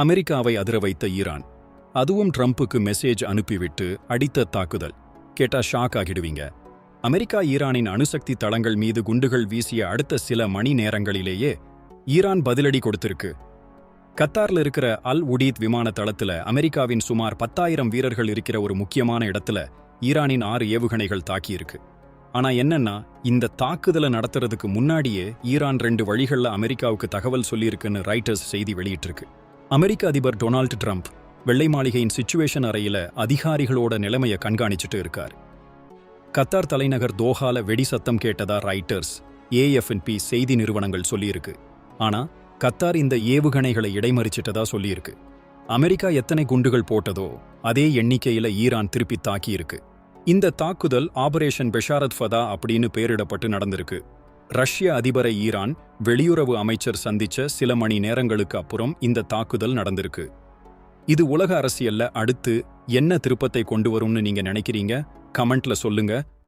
அமெரிக்காவை அதிர வைத்த ஈரான். அதுவும் ட்ரம்புக்கு மெசேஜ் அனுப்பிவிட்டு அடித்த தாக்குதல். கேட்டா ஷாக் ஆகிடுவீங்க. அமெரிக்கா ஈரானின் அணுசக்தி தளங்கள் மீது குண்டுகள் வீசிய அடுத்த சில மணி நேரங்களிலேயே ஈரான் பதிலடி கொடுத்திருக்கு. கத்தார்ல இருக்கிற அல் உடீத் விமான தளத்துல அமெரிக்காவின் சுமார் பத்தாயிரம் வீரர்கள் இருக்கிற ஒரு முக்கியமான இடத்துல ஈரானின் ஆறு ஏவுகணைகள் தாக்கியிருக்கு. ஆனா என்னன்னா இந்த தாக்குதலை நடத்துறதுக்கு முன்னாடியே ஈரான் ரெண்டு வழிகள்ல அமெரிக்காவுக்கு தகவல் சொல்லியிருக்குன்னு ரைட்டர்ஸ் செய்தி வெளியிட்டிருக்கு. அமெரிக்க அதிபர் டொனால்டு ட்ரம்ப் வெள்ளை மாளிகையின் சிச்சுவேஷன் அறையில அதிகாரிகளோட நிலைமையை கண்காணிச்சுட்டு இருக்கார். கத்தார் தலைநகர் தோஹால வெடி சத்தம் கேட்டதா ரைட்டர்ஸ் ஏஎஃப்என்பி செய்தி நிறுவனங்கள் சொல்லியிருக்கு. ஆனா கத்தார் இந்த ஏவுகணைகளை இடைமறிச்சிட்டதா சொல்லியிருக்கு. அமெரிக்கா எத்தனை குண்டுகள் போட்டதோ அதே எண்ணிக்கையில ஈரான் திருப்பி தாக்கியிருக்கு. இந்த தாக்குதல் ஆபரேஷன் பெஷாரத் ஃபதா அப்படின்னு பெயரிடப்பட்டு நடந்திருக்கு. ரஷ்ய அதிபரை ஈரான் வெளியுறவு அமைச்சர் சந்திச்ச சில மணி நேரங்களுக்கு அப்புறம் இந்த தாக்குதல் நடந்திருக்கு. இது உலக அரசியல்ல அடுத்து என்ன திருப்பத்தை கொண்டு வரும்னு நீங்க நினைக்கிறீங்க? கமெண்ட்ல சொல்லுங்க.